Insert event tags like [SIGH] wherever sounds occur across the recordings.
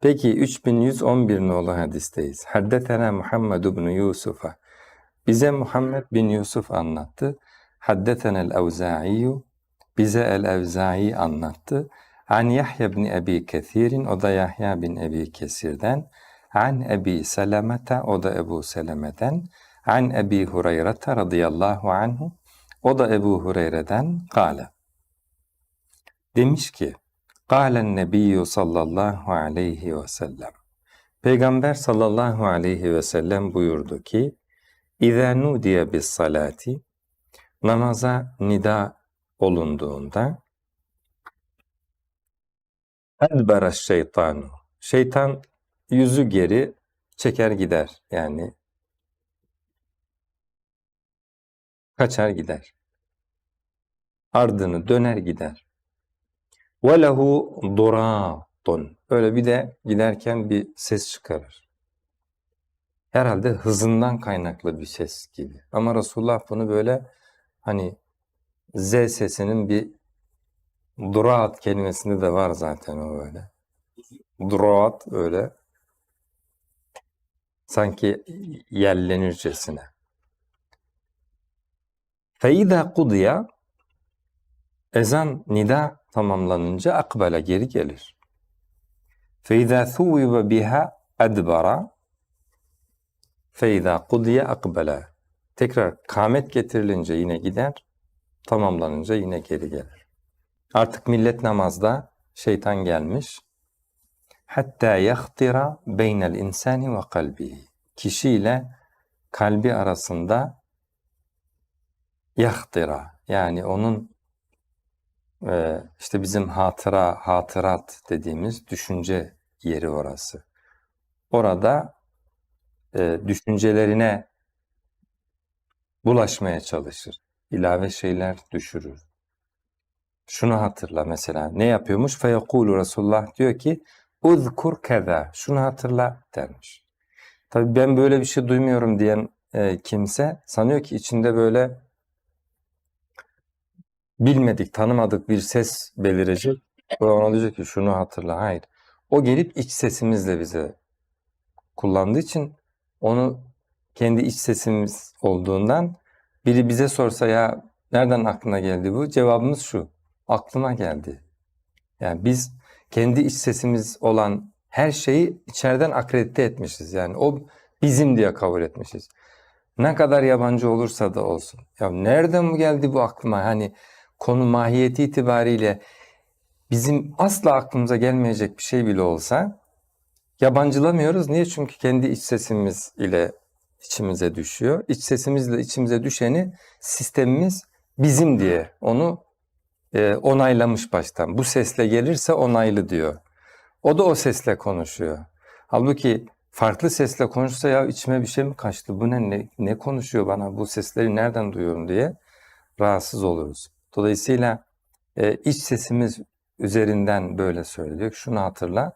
Peki 3111 nolu hadisteyiz. Haddetena Muhammed ibn Yusuf'a. Bize Muhammed bin Yusuf anlattı. Haddetena el-Evza'i. Bize el-Evza'i anlattı. An Yahya bin Ebi Kesir'in, o da Yahya bin Ebi Kesir'den. An Ebi Selamete, o da Ebu Seleme'den. An Ebi Hureyre'te radıyallahu anhu, o da Ebu Hureyre'den. Kale. Demiş ki, Kâlen nebiyyü sallallahu aleyhi ve sellem. Peygamber sallallahu aleyhi ve sellem buyurdu ki, nudiye bis salati, namaza nida olunduğunda, Edbera şeytanu. Şeytan yüzü geri çeker gider. Yani kaçar gider. Ardını döner gider. Ve lehu duratun. Böyle bir de giderken bir ses çıkarır. Herhalde hızından kaynaklı bir ses gibi. Ama Resulullah bunu böyle hani Z sesinin bir durat kelimesinde de var zaten o böyle. Durat öyle. Sanki yellenircesine. Feida kudiya ezan nida tamamlanınca akbele geri gelir. Feida thuvibe biha adbara Feida kudiye akbele tekrar kamet getirilince yine gider, tamamlanınca yine geri gelir. Artık millet namazda şeytan gelmiş. Hatta yahtira beynel insani ve kalbihi. Kişiyle kalbi arasında yahtira yani onun e, işte bizim hatıra, hatırat dediğimiz düşünce yeri orası. Orada e, düşüncelerine bulaşmaya çalışır. İlave şeyler düşürür. Şunu hatırla mesela. Ne yapıyormuş? Feyekulu Resulullah diyor ki uzkur keda. Şunu hatırla dermiş. Tabii ben böyle bir şey duymuyorum diyen e, kimse sanıyor ki içinde böyle bilmedik, tanımadık bir ses belirecek. Ve ona diyecek ki şunu hatırla. Hayır. O gelip iç sesimizle bize kullandığı için onu kendi iç sesimiz olduğundan biri bize sorsa ya nereden aklına geldi bu? Cevabımız şu. Aklıma geldi. Yani biz kendi iç sesimiz olan her şeyi içeriden akredite etmişiz. Yani o bizim diye kabul etmişiz. Ne kadar yabancı olursa da olsun. Ya nereden bu geldi bu aklıma? Hani konu mahiyeti itibariyle bizim asla aklımıza gelmeyecek bir şey bile olsa yabancılamıyoruz. Niye? Çünkü kendi iç sesimiz ile içimize düşüyor. İç sesimizle içimize düşeni sistemimiz bizim diye onu e, onaylamış baştan. Bu sesle gelirse onaylı diyor. O da o sesle konuşuyor. Halbuki farklı sesle konuşsa ya içime bir şey mi kaçtı? Bu ne, ne, ne konuşuyor bana? Bu sesleri nereden duyuyorum diye rahatsız oluruz. Dolayısıyla e, iç sesimiz üzerinden böyle söylüyor. Şunu hatırla.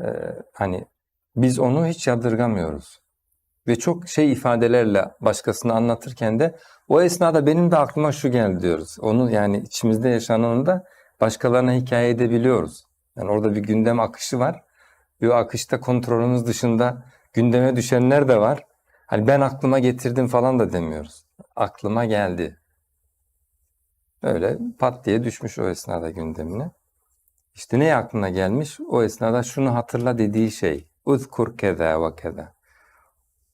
E, hani biz onu hiç yadırgamıyoruz. Ve çok şey ifadelerle başkasını anlatırken de o esnada benim de aklıma şu geldi diyoruz. Onu yani içimizde yaşananı da başkalarına hikaye edebiliyoruz. Yani orada bir gündem akışı var. Ve akışta kontrolümüz dışında gündeme düşenler de var. Hani ben aklıma getirdim falan da demiyoruz. Aklıma geldi. Öyle pat diye düşmüş o esnada gündemine. İşte ne aklına gelmiş? O esnada şunu hatırla dediği şey. Uzkur keza ve keza.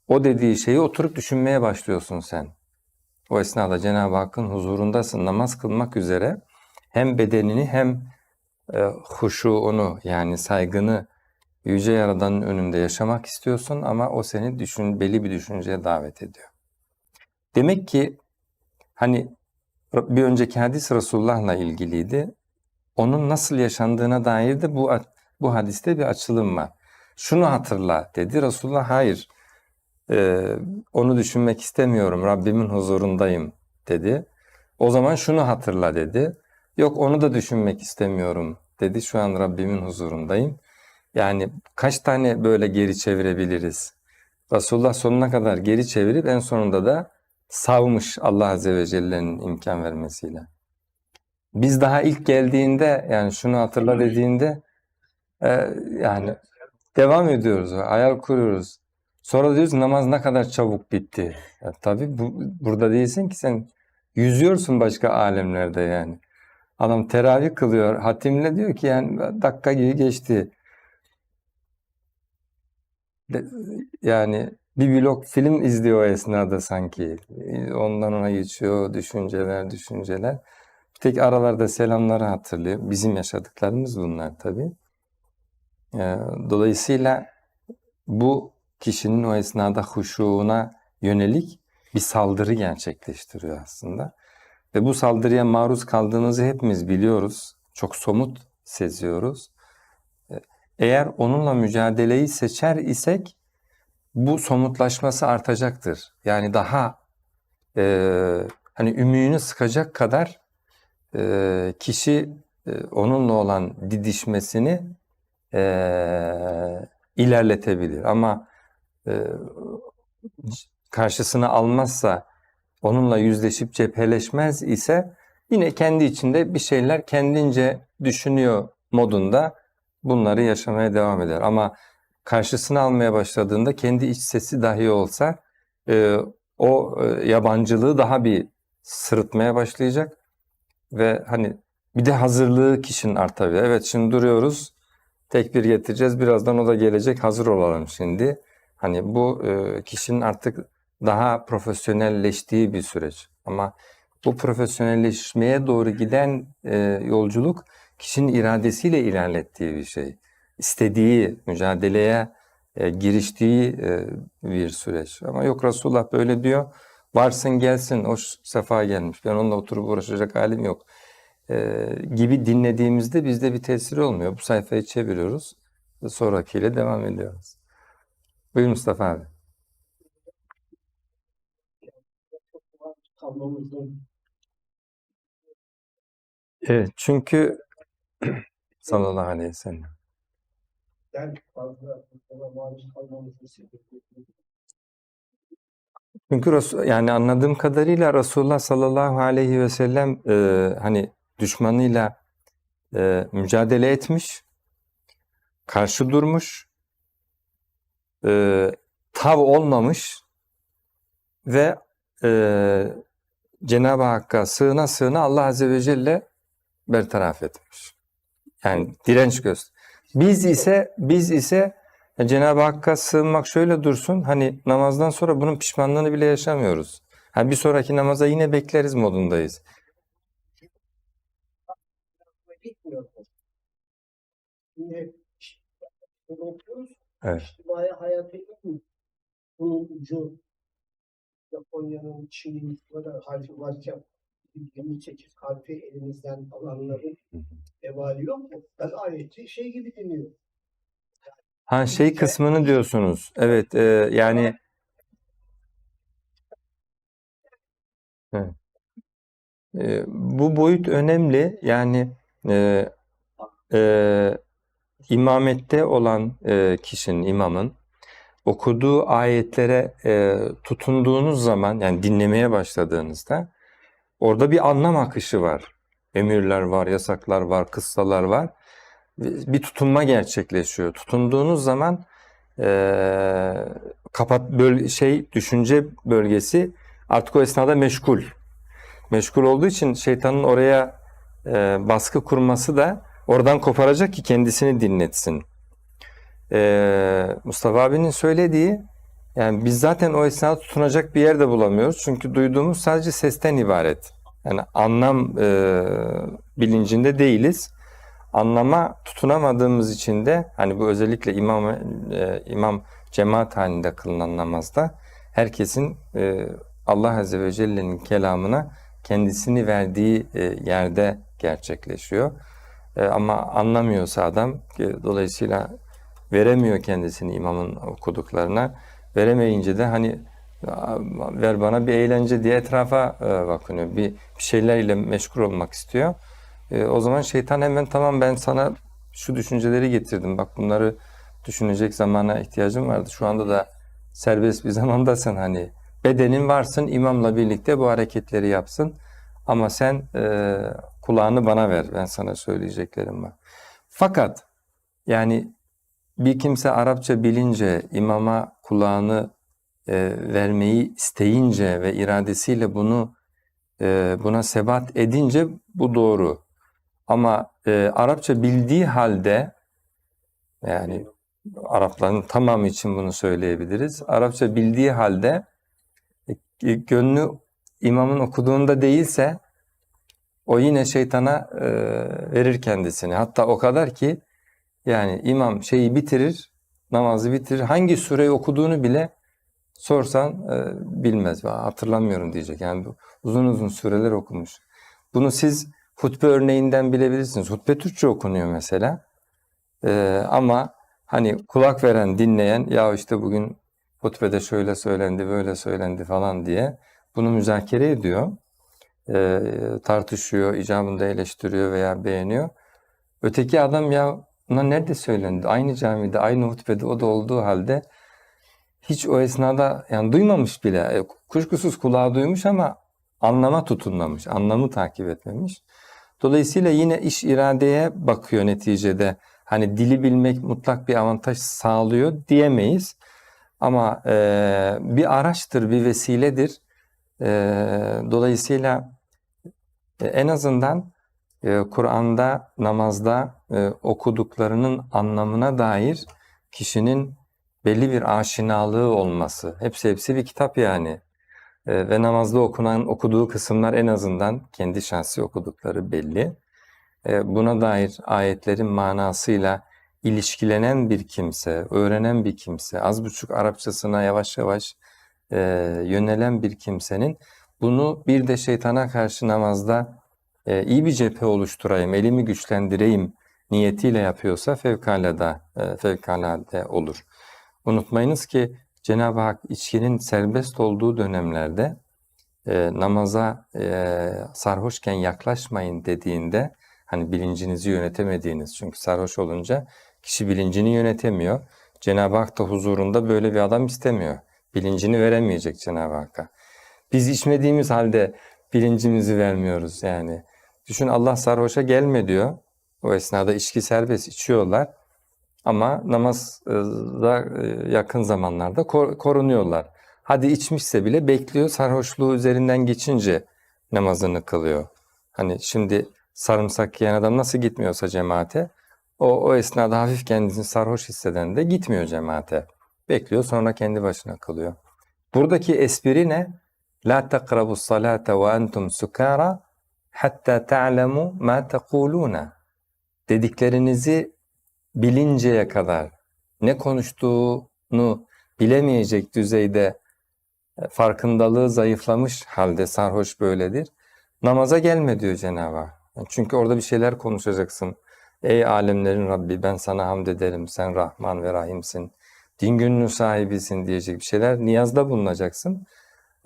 O dediği şeyi oturup düşünmeye başlıyorsun sen. O esnada Cenab-ı Hakk'ın huzurundasın. Namaz kılmak üzere hem bedenini hem e, huşuunu yani saygını Yüce Yaradan'ın önünde yaşamak istiyorsun ama o seni düşün, belli bir düşünceye davet ediyor. Demek ki hani bir önceki hadis Resulullah'la ilgiliydi. Onun nasıl yaşandığına dair de bu bu hadiste bir açılım var. Şunu hatırla dedi. Resulullah hayır ee, onu düşünmek istemiyorum. Rabbimin huzurundayım dedi. O zaman şunu hatırla dedi. Yok onu da düşünmek istemiyorum dedi. Şu an Rabbimin huzurundayım. Yani kaç tane böyle geri çevirebiliriz? Resulullah sonuna kadar geri çevirip en sonunda da savmış Allah Azze ve Celle'nin imkan vermesiyle. Biz daha ilk geldiğinde yani şunu hatırla dediğinde Ee, yani devam ediyoruz, hayal kuruyoruz. Sonra diyoruz namaz ne kadar çabuk bitti. Ya tabii bu, burada değilsin ki sen yüzüyorsun başka alemlerde yani. Adam teravih kılıyor, hatimle diyor ki yani dakika gibi geçti. Yani bir blok film izliyor o esnada sanki. Ondan ona geçiyor düşünceler, düşünceler. Bir tek aralarda selamları hatırlıyor. Bizim yaşadıklarımız bunlar tabii. Ee, dolayısıyla bu kişinin o esnada huşuğuna yönelik bir saldırı gerçekleştiriyor aslında. Ve bu saldırıya maruz kaldığımızı hepimiz biliyoruz. Çok somut seziyoruz. Eğer onunla mücadeleyi seçer isek bu somutlaşması artacaktır. Yani daha e, hani ümüğünü sıkacak kadar e, kişi e, onunla olan didişmesini e, ilerletebilir. Ama e, karşısına almazsa, onunla yüzleşip cepheleşmez ise yine kendi içinde bir şeyler kendince düşünüyor modunda bunları yaşamaya devam eder. Ama karşısına almaya başladığında kendi iç sesi dahi olsa e, o e, yabancılığı daha bir sırıtmaya başlayacak ve hani bir de hazırlığı kişinin artabilir. Evet şimdi duruyoruz. Tekbir getireceğiz. Birazdan o da gelecek. Hazır olalım şimdi. Hani bu e, kişinin artık daha profesyonelleştiği bir süreç. Ama bu profesyonelleşmeye doğru giden e, yolculuk kişinin iradesiyle ilerlettiği bir şey. İstediği, mücadeleye e, giriştiği e, bir süreç. Ama yok Resulullah böyle diyor. Varsın gelsin, o sefa gelmiş. Ben onunla oturup uğraşacak halim yok. E, gibi dinlediğimizde bizde bir tesiri olmuyor. Bu sayfayı çeviriyoruz ve sonrakiyle devam ediyoruz. Buyur Mustafa abi. Evet, çünkü [CLEARS THROAT] sallallahu aleyhi ve sellem. Çünkü Resul, yani anladığım kadarıyla Resulullah sallallahu aleyhi ve sellem e, hani düşmanıyla e, mücadele etmiş, karşı durmuş, e, tav olmamış ve e, Cenab-ı Hakk'a sığına sığına Allah Azze ve Celle bertaraf etmiş. Yani direnç göster. Biz ise biz ise Cenab-ı Hakk'a sığınmak şöyle dursun. Hani namazdan sonra bunun pişmanlığını bile yaşamıyoruz. Ha bir sonraki namaza yine bekleriz modundayız. Evet. Bunun ucu Japonya'nın, Çin'in kadar harcı varken 28 harfi elimizden alanların vebali yok mu? Ben ayeti şey gibi dinliyorum. Ha şey kısmını diyorsunuz. Evet e, yani Evet. E, bu boyut önemli. Yani e, e, imamette olan e, kişinin, imamın okuduğu ayetlere e, tutunduğunuz zaman, yani dinlemeye başladığınızda orada bir anlam akışı var. Emirler var, yasaklar var, kıssalar var. Bir tutunma gerçekleşiyor. Tutunduğunuz zaman e, kapat böl şey düşünce bölgesi artık o esnada meşgul. Meşgul olduğu için şeytanın oraya e, baskı kurması da oradan koparacak ki kendisini dinletsin. E, Mustafa abinin söylediği yani biz zaten o esnada tutunacak bir yer de bulamıyoruz. Çünkü duyduğumuz sadece sesten ibaret. Yani anlam e, bilincinde değiliz. Anlama tutunamadığımız için de hani bu özellikle imam e, imam cemaat halinde kılınan namazda herkesin e, Allah Azze ve Celle'nin kelamına kendisini verdiği e, yerde gerçekleşiyor. E, ama anlamıyorsa adam e, dolayısıyla veremiyor kendisini imamın okuduklarına. Veremeyince de hani "Aa, ver bana bir eğlence diye etrafa e, bakınıyor. Bir, bir şeylerle meşgul olmak istiyor. E, o zaman şeytan hemen tamam ben sana şu düşünceleri getirdim. Bak bunları düşünecek zamana ihtiyacım vardı. Şu anda da serbest bir [LAUGHS] zamandasın hani. Bedenin varsın imamla birlikte bu hareketleri yapsın. Ama sen e, kulağını bana ver. Ben sana söyleyeceklerim var. Fakat Yani bir kimse Arapça bilince, imama kulağını e, vermeyi isteyince ve iradesiyle bunu e, buna sebat edince bu doğru. Ama e, Arapça bildiği halde yani Arapların tamamı için bunu söyleyebiliriz. Arapça bildiği halde e, gönlü imamın okuduğunda değilse o yine şeytana e, verir kendisini. Hatta o kadar ki yani imam şeyi bitirir, namazı bitirir. Hangi sureyi okuduğunu bile sorsan e, bilmez. "Aa, Hatırlamıyorum diyecek. Yani uzun uzun sureler okumuş. Bunu siz hutbe örneğinden bilebilirsiniz. Hutbe Türkçe okunuyor mesela. E, ama hani kulak veren, dinleyen ya işte bugün hutbede şöyle söylendi, böyle söylendi falan diye bunu müzakere ediyor. E, tartışıyor, icabında eleştiriyor veya beğeniyor. Öteki adam ya bunlar nerede söylendi? Aynı camide, aynı hutbede o da olduğu halde hiç o esnada yani duymamış bile. E, Kuşkusuz kulağı duymuş ama anlama tutunmamış, anlamı takip etmemiş. Dolayısıyla yine iş iradeye bakıyor neticede. Hani dili bilmek mutlak bir avantaj sağlıyor diyemeyiz. Ama e, bir araçtır, bir vesiledir. E, dolayısıyla e, en azından e, Kur'an'da, namazda e, okuduklarının anlamına dair kişinin belli bir aşinalığı olması. Hepsi hepsi bir kitap yani. E, ve namazda okunan okuduğu kısımlar en azından kendi şahsi okudukları belli. E, buna dair ayetlerin manasıyla ilişkilenen bir kimse, öğrenen bir kimse, az buçuk Arapçasına yavaş yavaş e, yönelen bir kimsenin bunu bir de şeytana karşı namazda e, iyi bir cephe oluşturayım, elimi güçlendireyim niyetiyle yapıyorsa fevkalade, e, fevkalade olur. Unutmayınız ki Cenab-ı Hak içkinin serbest olduğu dönemlerde e, namaza e, sarhoşken yaklaşmayın dediğinde hani bilincinizi yönetemediğiniz çünkü sarhoş olunca kişi bilincini yönetemiyor. Cenab-ı Hak da huzurunda böyle bir adam istemiyor. Bilincini veremeyecek Cenab-ı Hakk'a. Biz içmediğimiz halde bilincimizi vermiyoruz yani. Düşün Allah sarhoşa gelme diyor. O esnada içki serbest içiyorlar. Ama namaza e, yakın zamanlarda kor- korunuyorlar. Hadi içmişse bile bekliyor sarhoşluğu üzerinden geçince namazını kılıyor. Hani şimdi sarımsak yiyen adam nasıl gitmiyorsa cemaate o, o esnada hafif kendisini sarhoş hisseden de gitmiyor cemaate. Bekliyor sonra kendi başına kılıyor. Buradaki espri ne? La takrabu salate ve entum sukara hatta ta'lemu ma tekuluna. Dediklerinizi bilinceye kadar ne konuştuğunu bilemeyecek düzeyde e, farkındalığı zayıflamış halde sarhoş böyledir. Namaza gelme diyor Cenab-ı Hak. Çünkü orada bir şeyler konuşacaksın. Ey alemlerin Rabbi ben sana hamd ederim. Sen Rahman ve Rahimsin. Din gününün sahibisin diyecek bir şeyler. Niyazda bulunacaksın.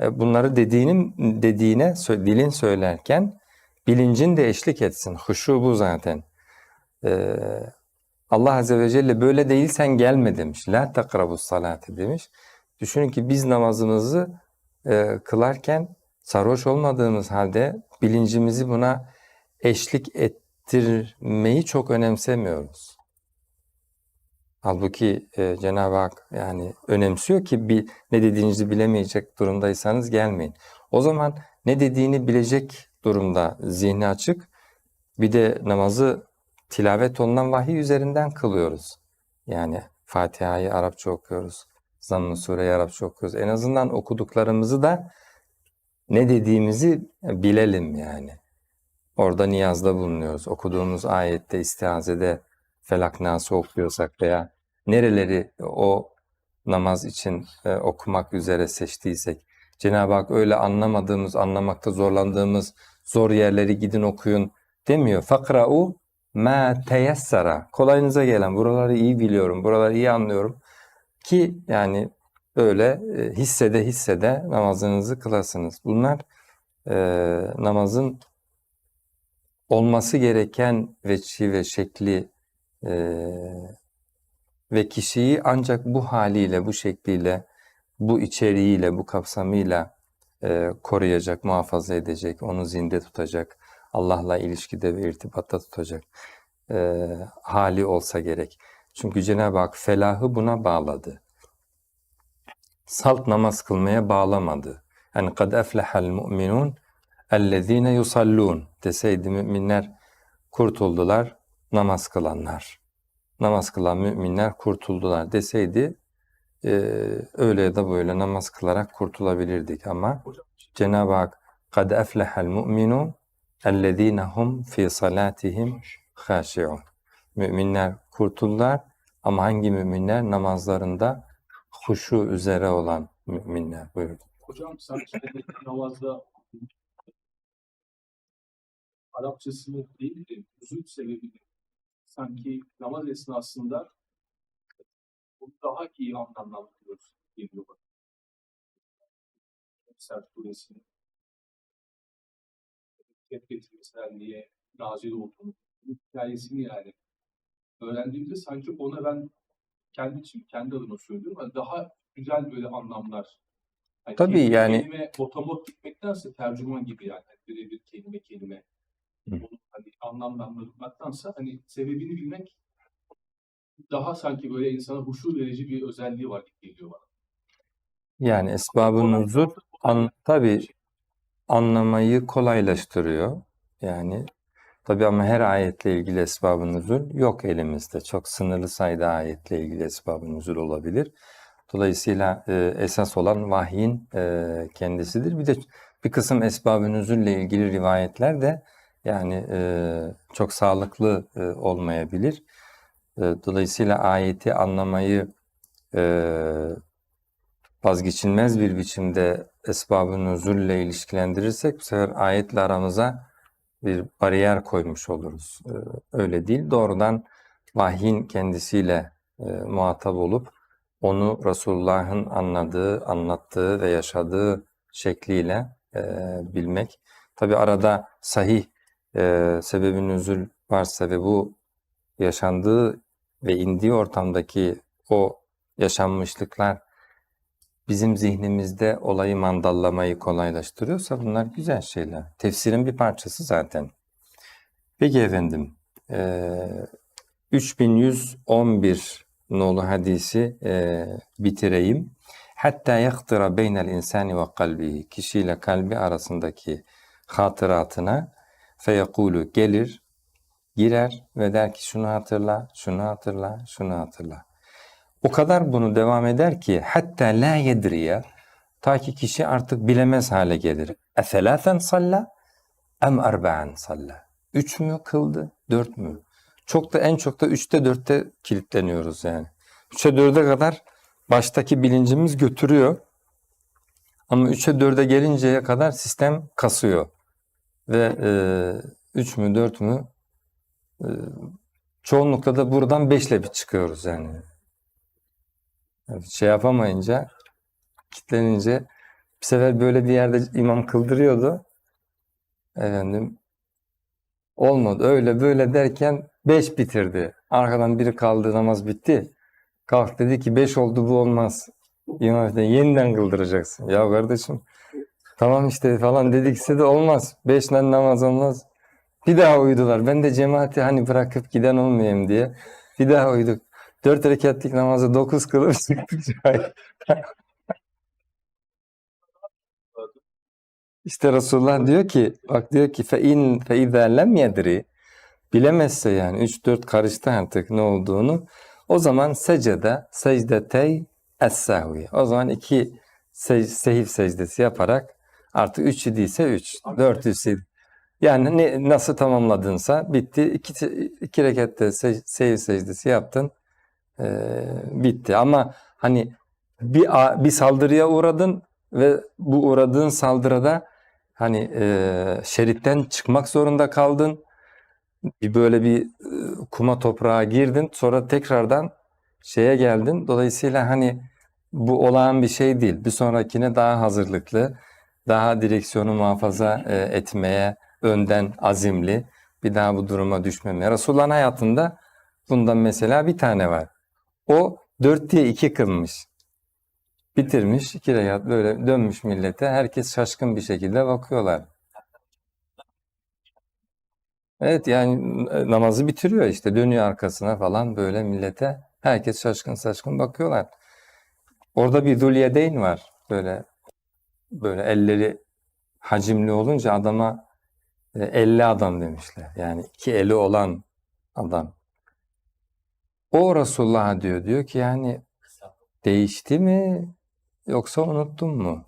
E, Bunları dediğinin dediğine dilin söylerken bilincin de eşlik etsin. Huşu bu zaten. Ee, Allah Azze ve Celle böyle değilsen gelme demiş. La takrabus salate demiş. Düşünün ki biz namazımızı e, kılarken sarhoş olmadığımız halde bilincimizi buna eşlik ettirmeyi çok önemsemiyoruz. Halbuki e, Cenab-ı Hak yani önemsiyor ki bir ne dediğinizi bilemeyecek durumdaysanız gelmeyin. O zaman ne dediğini bilecek durumda zihni açık. Bir de namazı tilavet olunan vahiy üzerinden kılıyoruz. Yani Fatiha'yı Arapça okuyoruz. Zamm-ı Sure'yi Arapça okuyoruz. En azından okuduklarımızı da ne dediğimizi bilelim yani. Orada niyazda bulunuyoruz. Okuduğumuz ayette, istihazede Felak Nas'ı okuyorsak veya nereleri o namaz için e, okumak üzere seçtiysek, Cenab-ı Hak öyle anlamadığımız, anlamakta zorlandığımız zor yerleri gidin okuyun demiyor. Fakra'u ma teyessara. Kolayınıza gelen, buraları iyi biliyorum, buraları iyi anlıyorum ki yani öyle e, hissede hissede namazınızı kılasınız. Bunlar e, namazın olması gereken veçhi ve şekli e, ve kişiyi ancak bu haliyle, bu şekliyle, bu içeriğiyle, bu kapsamıyla e, koruyacak, muhafaza edecek, onu zinde tutacak, Allah'la ilişkide ve irtibatta tutacak e, hali olsa gerek. Çünkü Cenab-ı Hak felahı buna bağladı. Salt namaz kılmaya bağlamadı. Yani kad eflehal mu'minun ellezine yusallun deseydi müminler kurtuldular namaz kılanlar. Namaz kılan müminler kurtuldular deseydi e, öyle ya da böyle namaz kılarak kurtulabilirdik ama Cenab-ı Hak kad eflehal mu'minun ellezine hum fi salatihim haşi'un. Müminler kurtuldular ama hangi müminler? Namazlarında huşu üzere olan müminler. Buyurun. Hocam sanki namazda Arapçasını değil de nüzul sebebini sanki namaz esnasında bunu daha iyi anlamlandırıyoruz geliyor bana. Mesela suresini hep getirmesinden diye razı oldum. Bu hikayesini yani öğrendiğimde sanki ona ben kendi için, kendi adıma söylüyorum. Hani daha güzel böyle anlamlar. Hani Tabii kelime yani- kelime otomot gitmektense tercüman gibi yani. Hani Birebir kelime kelime. Hı. Onu hani anlamlandırmaktansa hani sebebini bilmek daha sanki böyle insana huşu verici bir özelliği var gibi geliyor bana. Yani esbabın nuzul an, tabii anlamayı kolaylaştırıyor. Yani tabii ama her ayetle ilgili esbab-ı nüzul yok elimizde. Çok sınırlı sayıda ayetle ilgili esbab-ı nüzul olabilir. Dolayısıyla e, esas olan vahyin e, kendisidir. Bir de bir kısım esbab-ı nüzulle ilgili rivayetler de yani e, çok sağlıklı e, olmayabilir. Dolayısıyla ayeti anlamayı vazgeçilmez bir biçimde esbab-ı nüzulle ilişkilendirirsek bu sefer ayetle aramıza bir bariyer koymuş oluruz. Öyle değil. Doğrudan vahyin kendisiyle muhatap olup onu Resulullah'ın anladığı, anlattığı ve yaşadığı şekliyle bilmek. Tabi arada sahih e, sebebi nüzul varsa ve bu yaşandığı ve indiği ortamdaki o yaşanmışlıklar bizim zihnimizde olayı mandallamayı kolaylaştırıyorsa bunlar güzel şeyler. Tefsirin bir parçası zaten. Peki efendim, eee 3111 nolu hadisi eee, bitireyim. Hatta yaktıra beynel insani ve kalbihi. Kişiyle kalbi arasındaki hatıratına feyekulu gelir, girer ve der ki şunu hatırla, şunu hatırla, şunu hatırla. O kadar bunu devam eder ki hatta la yedriye ta ki kişi artık bilemez hale gelir. Efelaten salla em erba'en salla. Üç mü kıldı, dört mü? Çok da en çok da üçte dörtte kilitleniyoruz yani. Üçe dörde kadar baştaki bilincimiz götürüyor. Ama üçe dörde gelinceye kadar sistem kasıyor. Ve e, üç mü dört mü çoğunlukla da buradan beşle bir çıkıyoruz yani. Şey yapamayınca, kitlenince bir sefer böyle bir yerde imam kıldırıyordu. Efendim olmadı öyle böyle derken beş bitirdi. Arkadan biri kaldı namaz bitti. Kalk dedi ki beş oldu bu olmaz. İmam dedi yeniden kıldıracaksın. Ya kardeşim tamam işte falan dedikse de olmaz. Beşle namaz olmaz. Bir daha uyudular. Ben de cemaati hani bırakıp giden olmayayım diye. Bir daha uyduk. Dört rekatlik namazı dokuz kılıp [LAUGHS] çıktık. İşte Resulullah diyor ki bak diyor ki fe in fe lem yedri bilemezse yani 3 4 karıştı artık ne olduğunu o zaman secde secdetey es-sehvi. O zaman iki sec sehif secdesi yaparak artık 3 idiyse 3, 4 ise yani ne, nasıl tamamladınsa bitti. İki, iki rekatte se, sehif secdesi yaptın. Ee, bitti. Ama hani bir bir saldırıya uğradın ve bu uğradığın saldırıda hani e, şeritten çıkmak zorunda kaldın. Bir böyle bir e, kuma toprağa girdin. Sonra tekrardan şeye geldin. Dolayısıyla hani bu olağan bir şey değil. Bir sonrakine daha hazırlıklı, daha direksiyonu muhafaza e, etmeye önden azimli, bir daha bu duruma düşmemeye. Resulullah'ın hayatında bundan mesela bir tane var. O dört diye iki kılmış. Bitirmiş, iki rekat böyle dönmüş millete. Herkes şaşkın bir şekilde bakıyorlar. Evet yani namazı bitiriyor işte dönüyor arkasına falan böyle millete. Herkes şaşkın şaşkın bakıyorlar. Orada bir Zulyedeyn var. Böyle böyle elleri hacimli olunca adama elli adam demişler. Yani iki eli olan adam. O Resulullah'a diyor diyor ki yani değişti mi yoksa unuttun mu?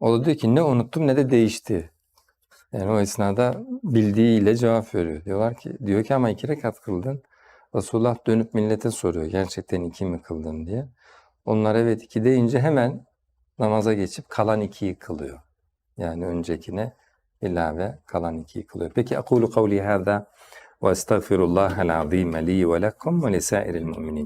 O da diyor ki ne unuttum ne de değişti. Yani o esnada bildiğiyle cevap veriyor. Diyorlar ki diyor ki ama iki rekat kıldın. Resulullah dönüp millete soruyor gerçekten iki mi kıldın diye. Onlar evet iki deyince hemen namaza geçip kalan ikiyi kılıyor. Yani öncekine ilave kalan ikiyi kılıyor. Peki akulu kavli hâzâ ve estağfirullahal azîme li ve lekum ve lisairil mu'minin.